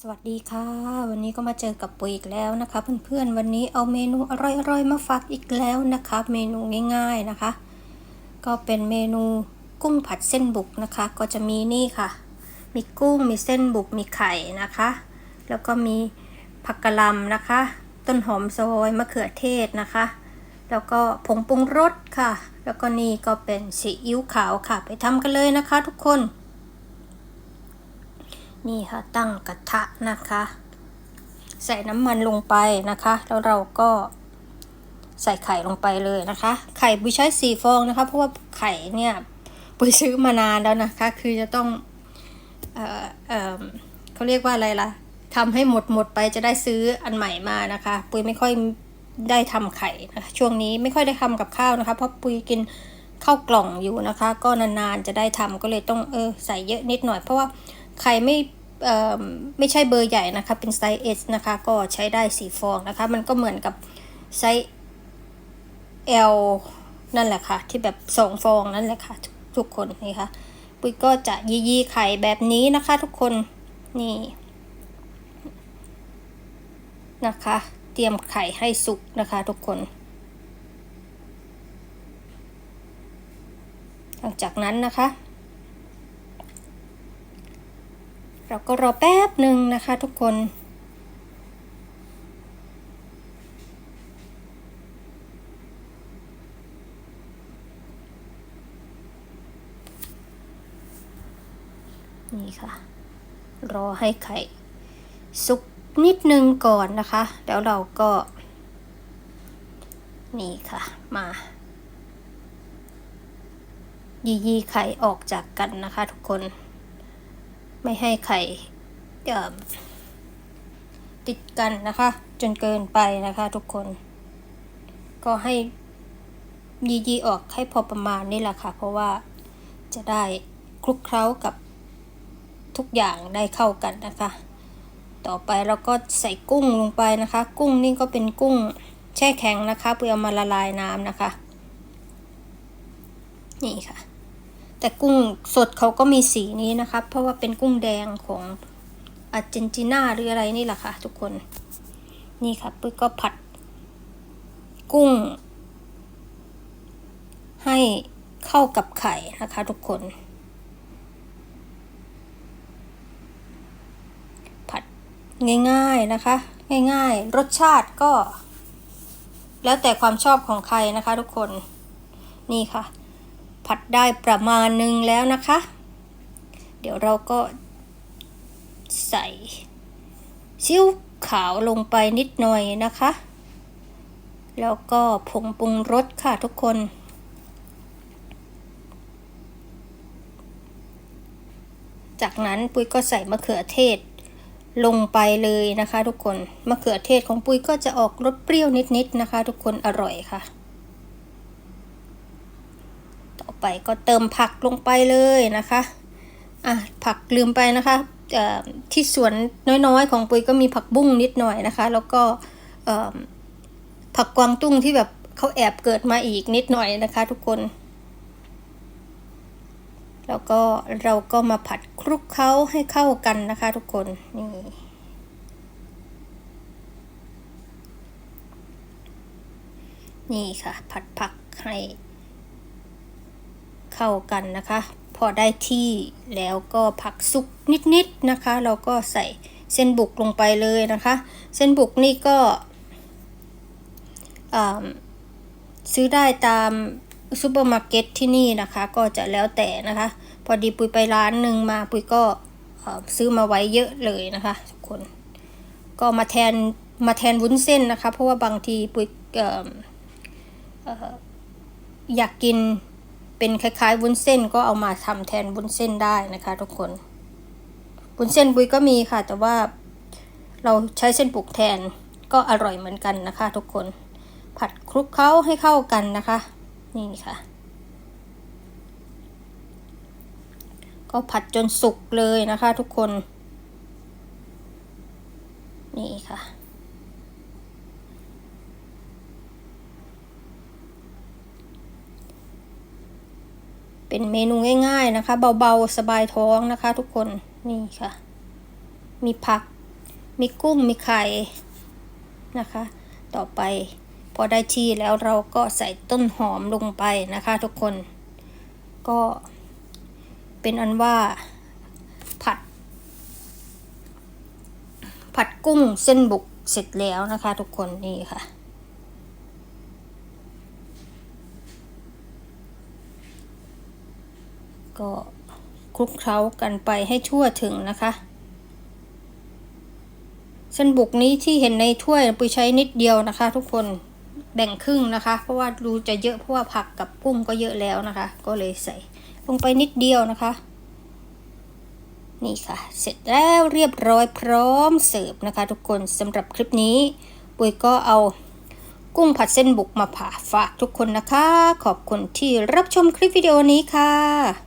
สวัสดีค่ะ วันนี้ก็มาเจอกับปุ๋ยอีกแล้วนะคะ เพื่อนๆวันนี้เอาเมนูอร่อยๆมาฝากอีกแล้วนะคะ เมนูง่ายๆนะคะ ก็เป็นเมนูกุ้งผัดเส้นบุกนะคะ ก็จะมีนี่ค่ะ มีกุ้งมีเส้นบุกมีไข่นะคะ แล้วก็มีผักกะหล่ำนะคะ ต้นหอมซอยมะเขือเทศนะคะ แล้วก็ผงปรุงรสค่ะ แล้วก็นี่ก็เป็นซีอิ๊วขาวค่ะ ไปทำกันเลยนะคะ ทุกคน นี่ค่ะตั้งกระทะนะคะ ใส่น้ำมันลงไปนะคะ แล้วเราก็ใส่ไข่ลงไปเลยนะคะ ไข่บุยใช้สี่ฟองนะคะ เพราะว่าไข่เนี่ยปุยซื้อมานานแล้วนะคะ คือจะต้องเออเออเขาเรียกว่าอะไรล่ะทำให้หมดหมดไปจะได้ซื้ออันใหม่มานะคะ ปุยไม่ค่อยได้ทำไข่นะคะช่วงนี้ไม่ค่อยได้ทำกับข้าวนะคะ เพราะปุยกินข้าวกล่องอยู่นะคะ ก็นานๆจะได้ทำก็เลยต้องเออใส่เยอะนิดหน่อย เพราะว่าไข่ไม่ ไม่ใช่เบอร์ใหญ่นะคะ เป็นไซส์ S นะคะ ก็ใช้ได้สีฟองนะคะ มันก็เหมือนกับไซส์ L นั่นแหละค่ะ ที่แบบสองฟองนั่นแหละค่ะ ทุกคนนี่ค่ะ ปุ้ยก็จะยียีไข่แบบนี้นะคะ ทุกคนนี่นะคะ เตรียมไข่ให้สุกนะคะ ทุกคน หลังจากนั้นนะคะ เราก็รอแป๊บหนึ่งนะคะทุกคน นี่ค่ะ รอให้ไข่สุกนิดนึงก่อนนะคะ แล้วเราก็ นี่ค่ะ มายียีไข่ออกจากกันนะคะทุกคน ไม่ให้ไข่เอิ่มติดกันนะคะ จนเกินไปนะคะทุกคน ก็ให้ยียีออกให้พอประมาณนี่แหละค่ะ เพราะว่าจะได้คลุกเคล้ากับทุกอย่างได้เข้ากันนะคะ ต่อไปเราก็ใส่กุ้งลงไปนะคะ กุ้งนี่ก็เป็นกุ้งแช่แข็งนะคะเพื่อมาละลายน้ำนะคะ นี่ค่ะ แต่กุ้งสดเขาก็มีสีนี้นะคะเพราะว่าเป็นกุ้งแดงของอาร์เจนตินาหรืออะไรนี่แหละค่ะทุกคน นี่ค่ะปุ้ยก็ผัด กุ้ง ให้เข้ากับไข่นะคะทุกคน ผัดง่ายๆนะคะ ง่ายๆ รสชาติก็ แล้วแต่ความชอบของใครนะคะทุกคน นี่ค่ะ ผัดได้ประมาณหนึ่งแล้วนะคะ เดี๋ยวเราก็ใส่ซีอิ๊วขาวลงไปนิดหน่อยนะคะ แล้วก็ผงปรุงรสค่ะทุกคน จากนั้นปุ้ยก็ใส่มะเขือเทศลงไปเลยนะคะ ทุกคน มะเขือเทศของปุ้ยก็จะออกรสเปรี้ยวนิดๆนะคะ ทุกคนอร่อยค่ะ ต่อ ไปก็เติมผักลงไปเลยนะคะอะผักลืมไปนะคะที่สวนน้อยๆ ของปุยก็มีผักบุ้งนิดหน่อยนะคะ แล้วก็ผักกวางตุ้งที่แบบเขาแอบเกิดมาอีกนิดหน่อยนะคะ ทุกคน แล้วก็เราก็มาผัดคลุกเคล้าให้เข้ากันนะคะ ทุกคนนี่นี่ค่ะ ผัดผักให้ เข้ากันนะคะ พอได้ที่แล้วก็ผักสุกนิดๆนะคะ เราก็ใส่เส้นบุกลงไปเลยนะคะ เส้นบุกนี่ก็ซื้อได้ตามซูเปอร์มาร์เก็ตที่นี่นะคะ ก็จะแล้วแต่นะคะ พอดีปุยไปร้านหนึ่งมาปุยก็ซื้อมาไว้เยอะเลยนะคะทุกคน ก็มาแทนมาแทนวุ้นเส้นนะคะ เพราะว่าบางทีปุยอออยากกิน เป็นคล้ายๆวุ้นเส้นก็เอามาทำแทนวุ้นเส้นได้นะคะ ทุกคนวุ้นเส้นบุยก็มีค่ะ แต่ว่าเราใช้เส้นปลูกแทนก็อร่อยเหมือนกันนะคะ ทุกคน ผัดคลุกเคล้าให้เข้ากันนะคะ นี่ค่ะ ก็ผัดจนสุกเลยนะคะ ทุกคน นี่ค่ะ เป็นเมนูง่าย ๆนะคะ เบาๆสบายท้องนะคะ ทุกคนนี่ค่ะ มีผัก มีกุ้งมีไข่นะคะ ต่อไปพอได้ที่แล้วเราก็ใส่ต้นหอมลงไปนะคะ ทุกคน ก็เป็นอันว่าผัด ผัดกุ้งเส้นบุกเสร็จแล้วนะคะ ทุกคนนี่ค่ะ ก็คลุกเคล้ากันไปให้ทั่วถึงนะคะเส้นบุกนี้ที่เห็นในถ้วยปุยใช้นิดเดียวนะคะ ทุกคนแบ่งครึ่งนะคะ เพราะว่าดูจะเยอะเพราะว่าผักกับกุ้งก็เยอะแล้วนะคะ ก็เลยใส่ลงไปนิดเดียวนะคะ นี่ค่ะ เสร็จแล้วเรียบร้อยพร้อมเสิร์ฟนะคะ ทุกคนสำหรับคลิปนี้ ปุยก็เอากุ้งผัดเส้นบุกมาผ่าฝากทุกคนนะคะ ขอบคุณที่รับชมคลิปวิดีโอนี้ค่ะ